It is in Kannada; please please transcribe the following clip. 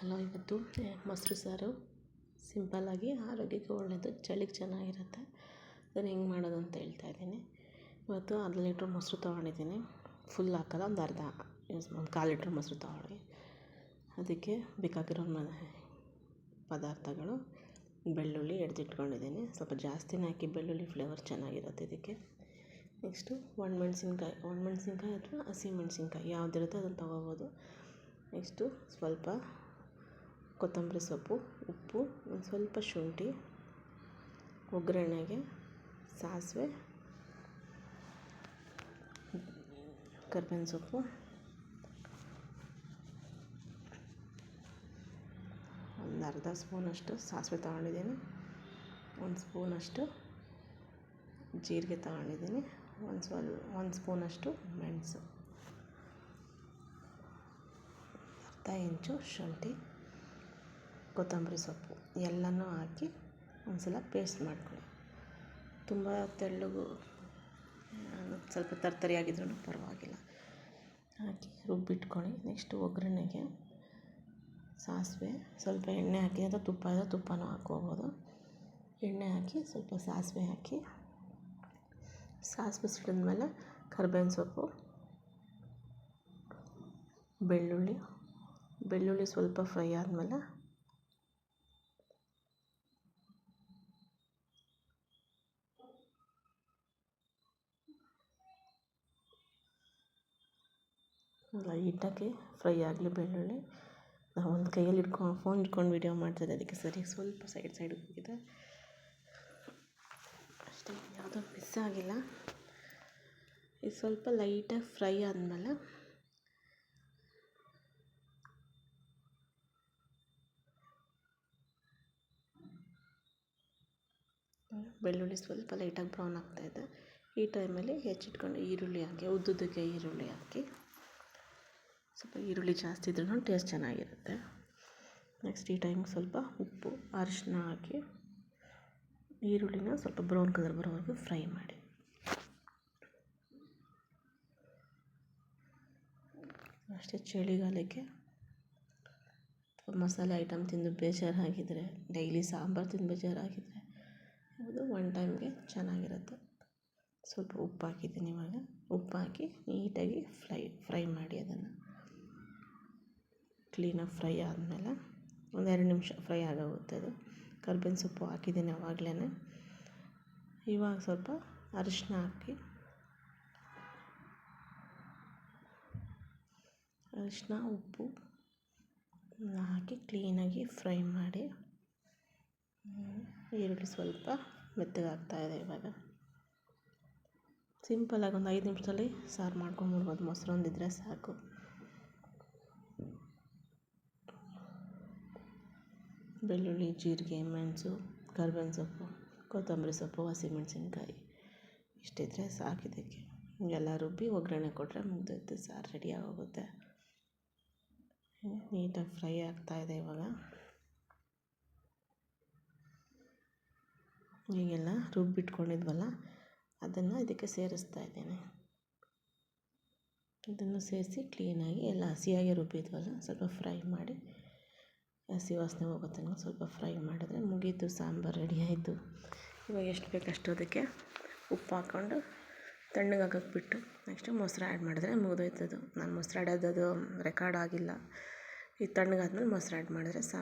ಹಲೋ ಇವತ್ತು ಮೊಸರು ಸಾರು ಸಿಂಪಲ್ಲಾಗಿ ಆರೋಗ್ಯಕ್ಕೆ ಒಳ್ಳೆಯದು ಚಳಿಗೆ ಚೆನ್ನಾಗಿರುತ್ತೆ. ಅದನ್ನು ಹೆಂಗೆ ಮಾಡೋದು ಅಂತ ಹೇಳ್ತಾ ಇದ್ದೀನಿ. ಇವತ್ತು ಅರ್ಧ ಲೀಟ್ರ್ ಮೊಸರು ತೊಗೊಂಡಿದ್ದೀನಿ. ಫುಲ್ ಹಾಕಲ್ಲ, ಒಂದು ಅರ್ಧ ಒಂದು ಕಾಲು ಲೀಟ್ರ್ ಮೊಸರು ತೊಗೊಂಡ್ವಿ ಅದಕ್ಕೆ ಬೇಕಾಗಿರೋ ಪದಾರ್ಥಗಳು, ಬೆಳ್ಳುಳ್ಳಿ ಎಡ್ದಿಟ್ಕೊಂಡಿದ್ದೀನಿ ಸ್ವಲ್ಪ ಜಾಸ್ತಿನೇ ಹಾಕಿ ಬೆಳ್ಳುಳ್ಳಿ ಫ್ಲೇವರ್ ಚೆನ್ನಾಗಿರುತ್ತೆ ಇದಕ್ಕೆ. ನೆಕ್ಸ್ಟು ಒಣಮೆಣ್ಸಿನ್ಕಾಯಿ ಒಣಮೆಣ್ಸಿನ್ಕಾಯಿ ಅಥವಾ ಹಸಿಮೆಣ್ಸಿನ್ಕಾಯಿ, ಯಾವುದಿರುತ್ತೆ ಅದನ್ನು ತೊಗೋಬೋದು. ನೆಕ್ಸ್ಟು ಸ್ವಲ್ಪ ಕೊತ್ತಂಬರಿ ಸೊಪ್ಪು, ಉಪ್ಪು, ಒಂದು ಸ್ವಲ್ಪ ಶುಂಠಿ, ಒಗ್ಗರಣೆಗೆ ಸಾಸಿವೆ, ಕರ್ಬೇವಿನ ಸೊಪ್ಪು, ಒಂದು ಅರ್ಧ ಸ್ಪೂನಷ್ಟು ಸಾಸಿವೆ ತಗೊಂಡಿದ್ದೀನಿ, ಒಂದು ಸ್ಪೂನಷ್ಟು ಜೀರಿಗೆ ತಗೊಂಡಿದ್ದೀನಿ, ಒಂದು ಸ್ವಲ್ಪ, ಒಂದು ಸ್ಪೂನಷ್ಟು ಮೆಣಸು, ಅರ್ಧ ಇಂಚು ಶುಂಠಿ. ಕೊತ್ತಂಬರಿ ಸೊಪ್ಪು ಎಲ್ಲನೂ ಹಾಕಿ ಒಂದ್ಸಲ ಪೇಸ್ಟ್ ಮಾಡ್ಕೊಳ್ಳಿ. ತುಂಬ ತೆಳ್ಳಗು ಸ್ವಲ್ಪ ತರ್ತರಿಯಾಗಿದ್ರೂ ಪರವಾಗಿಲ್ಲ. ಹಾಕಿ ರುಬ್ಬಿಟ್ಕೊಳ್ಳಿ. ನೆಕ್ಸ್ಟ್ ಒಗ್ಗರಣೆಗೆ ಸಾಸಿವೆ, ಸ್ವಲ್ಪ ಎಣ್ಣೆ ಹಾಕಿ ಅಥವಾ ತುಪ್ಪ ಇದೆ ತುಪ್ಪನೂ ಹಾಕ್ಕೋಬೋದು. ಎಣ್ಣೆ ಹಾಕಿ, ಸ್ವಲ್ಪ ಸಾಸಿವೆ ಹಾಕಿ, ಸಾಸಿವೆ ಸಿಡಿದ್ಮೇಲೆ ಕರ್ಬೇವಿನ ಸೊಪ್ಪು, ಬೆಳ್ಳುಳ್ಳಿ ಬೆಳ್ಳುಳ್ಳಿ ಸ್ವಲ್ಪ ಫ್ರೈ ಆದಮೇಲೆ ಲೈಟಾಗಿ ಫ್ರೈ ಆಗಲಿ ಬೆಳ್ಳುಳ್ಳಿ. ನಾವು ಒಂದು ಕೈಯಲ್ಲಿ ಹಿಡ್ಕೊಂಡು ಫೋನ್ ಹಿಡ್ಕೊಂಡು ವೀಡಿಯೋ ಮಾಡ್ತಿದ್ದೆ ಅದಕ್ಕೆ ಸರಿ, ಸ್ವಲ್ಪ ಸೈಡ್ ಸೈಡಿಗೆ ಹೋಗಿದೆ. ಅಷ್ಟೇ, ಯಾವುದೂ ಮಿಸ್ ಆಗಿಲ್ಲ. ಇದು ಸ್ವಲ್ಪ ಲೈಟಾಗಿ ಫ್ರೈ ಆದಮೇಲೆ ಬೆಳ್ಳುಳ್ಳಿ ಸ್ವಲ್ಪ ಲೈಟಾಗಿ ಬ್ರೌನ್ ಆಗ್ತಾಯಿದೆ ಈ ಟೈಮಲ್ಲಿ ಹೆಚ್ಚಿಟ್ಕೊಂಡು ಈರುಳ್ಳಿ ಹಾಕಿ, ಉದ್ದುದ್ದಕ್ಕೆ ಈರುಳ್ಳಿ ಹಾಕಿ. ಸ್ವಲ್ಪ ಈರುಳ್ಳಿ ಜಾಸ್ತಿ ಇದ್ರೂ ಟೇಸ್ಟ್ ಚೆನ್ನಾಗಿರುತ್ತೆ. ನೆಕ್ಸ್ಟ್ ಈ ಟೈಮ್ಗೆ ಸ್ವಲ್ಪ ಉಪ್ಪು ಅರಿಶಿನ ಹಾಕಿ ಈರುಳ್ಳಿನ ಸ್ವಲ್ಪ ಬ್ರೌನ್ ಕಲರ್ ಬರೋವರೆಗೂ ಫ್ರೈ ಮಾಡಿ. ಅಷ್ಟೇ ಚಳಿಗಾಲಕ್ಕೆ ಮಸಾಲೆ ಐಟಮ್ ತಿಂದು ಬೇಜಾರಾಗಿದ್ದರೆ ಡೈಲಿ ಸಾಂಬಾರು ತಿಂದು ಬೇಜಾರಾಗಿದ್ದರೆ ಇದು ಒನ್ ಟೈಮ್ಗೆ ಚೆನ್ನಾಗಿರುತ್ತೆ. ಸ್ವಲ್ಪ ಉಪ್ಪು ಹಾಕಿದ್ದೀನಿ ಇವಾಗ. ಉಪ್ಪು ಹಾಕಿ ನೀಟಾಗಿ ಫ್ರೈ ಫ್ರೈ ಮಾಡಿ ಅದನ್ನು. ಕ್ಲೀನಾಗಿ ಫ್ರೈ ಆದಮೇಲೆ ಒಂದೆರಡು ನಿಮಿಷ ಫ್ರೈ ಆಗೋಗುತ್ತೆ ಅದು. ಕರ್ಬೇವಿನ ಸೊಪ್ಪು ಹಾಕಿದ್ದೀನಿ ಆವಾಗಲೇ ಇವಾಗ ಸ್ವಲ್ಪ ಅರಿಶಿನ ಹಾಕಿ. ಅರಿಶಿನ ಉಪ್ಪು ಹಾಕಿ ಕ್ಲೀನಾಗಿ ಫ್ರೈ ಮಾಡಿ. ಈರುಳ್ಳಿ ಸ್ವಲ್ಪ ಮೆತ್ತಗಾಗ್ತಾಯಿದೆ ಇವಾಗ. ಸಿಂಪಲ್ಲಾಗಿ ಒಂದು ಐದು ನಿಮಿಷದಲ್ಲಿ ಸಾರು ಮಾಡ್ಕೊಂಬಿಡ್ಬೋದು ಮೊಸರು, ಒಂದಿದ್ರೆ ಸಾಕು. ಬೆಳ್ಳುಳ್ಳಿ, ಜೀರಿಗೆ, ಮೆಣಸು, ಕರ್ಬೇವಿನ ಸೊಪ್ಪು, ಕೊತ್ತಂಬರಿ ಸೊಪ್ಪು, ಹಸಿಮೆಣಸಿನ್ಕಾಯಿ ಇಷ್ಟಿದ್ದರೆ ಸಾಕು ಇದಕ್ಕೆ. ಎಲ್ಲ ರುಬ್ಬಿ ಒಗ್ಗರಣೆ ಕೊಟ್ಟರೆ ಮುಗ್ದೋಯ್ತು ಸಾರು ರೆಡಿ ಆಗೋಗುತ್ತೆ. ನೀಟಾಗಿ ಫ್ರೈ ಆಗ್ತಾಯಿದೆ ಇವಾಗ. ಈಗೆಲ್ಲ ರುಬ್ಬಿಟ್ಕೊಂಡಿದ್ವಲ್ಲ, ಅದನ್ನು ಇದಕ್ಕೆ ಸೇರಿಸ್ತಾ ಇದ್ದೇನೆ. ಇದನ್ನು ಸೇರಿಸಿ ಕ್ಲೀನಾಗಿ ಎಲ್ಲ ಹಸಿಯಾಗಿ ರುಬ್ಬಿದ್ವಲ್ಲ, ಸ್ವಲ್ಪ ಫ್ರೈ ಮಾಡಿ ಹಸಿ ವಾಸನೆ ಹೋಗೋ ತನಕ ಸ್ವಲ್ಪ ಫ್ರೈ ಮಾಡಿದ್ರೆ ಮುಗೀತು, ಸಾಂಬಾರು ರೆಡಿ ಆಯಿತು. ಇವಾಗ ಎಷ್ಟು ಬೇಕು ಅಷ್ಟು ಅದಕ್ಕೆ ಉಪ್ಪು ಹಾಕ್ಕೊಂಡು ತಣ್ಣಗಾಗಕ್ಕೆ ಬಿಟ್ಟು ನೆಕ್ಸ್ಟು ಮೊಸರು ಆ್ಯಡ್ ಮಾಡಿದ್ರೆ ಮುಗಿದೋಯ್ತದು. ನಾನು ಮೊಸರು ಆ್ಯಡ್ ಆದದ್ದು ರೆಕಾರ್ಡ್ ಆಗಿಲ್ಲ. ಇದು ತಣ್ಣಗಾದ್ಮೇಲೆ ಮೊಸರು ಆ್ಯಡ್ ಮಾಡಿದ್ರೆ ಸಾಕು.